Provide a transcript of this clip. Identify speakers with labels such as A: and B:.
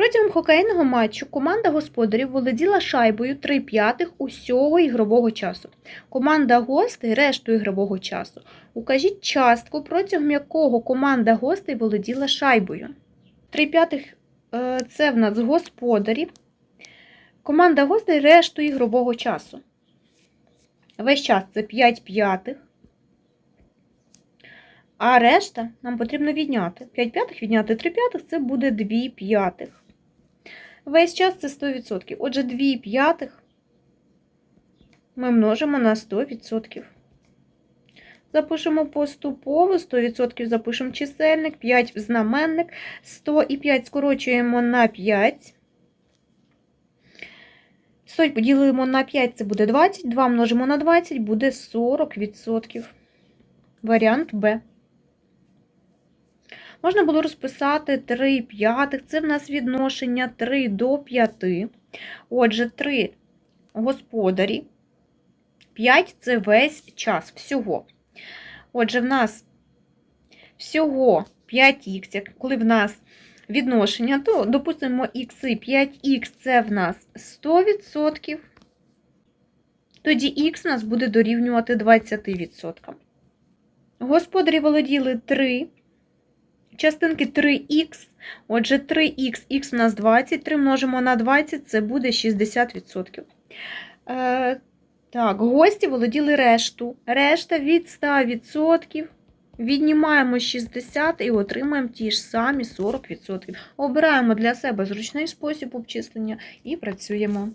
A: Протягом хокейного матчу команда господарів володіла шайбою 3 п'ятих усього ігрового часу. Команда гостей решту ігрового часу. Укажіть частку, протягом якого команда гостей володіла шайбою. 3 п'ятих е, це в нас господарі. Команда гостей решту ігрового часу. Весь час це 5 п'ятих. А решта нам потрібно відняти. 5 п'ятих відняти 3 п'ятих це буде 2 п'ятих. Весь час це 100%. Отже, 2 п'ятих ми множимо на 100%. Запишемо поступово, 100% запишемо чисельник, 5 в знаменник, 100 і 5 скорочуємо на 5. 100 поділимо на 5, це буде 20, 2 множимо на 20, буде 40%. Варіант Б. Можна було розписати 3 п'ятих, це в нас відношення 3 до 5. Отже, 3 господарі, 5 це весь час всього. Отже, в нас всього 5х, коли в нас відношення, то допустимо ікси 5х це в нас 100%, тоді х нас буде дорівнювати 20%. Господарі володіли 3 частинки 3х. Отже, 3х, х у нас 20, 3 множимо на 20, це буде 60%. Е, так, гості володіли решту. Решта від 100%. Віднімаємо 60 і отримаємо ті ж самі 40%. Обираємо для себе зручний спосіб обчислення і працюємо.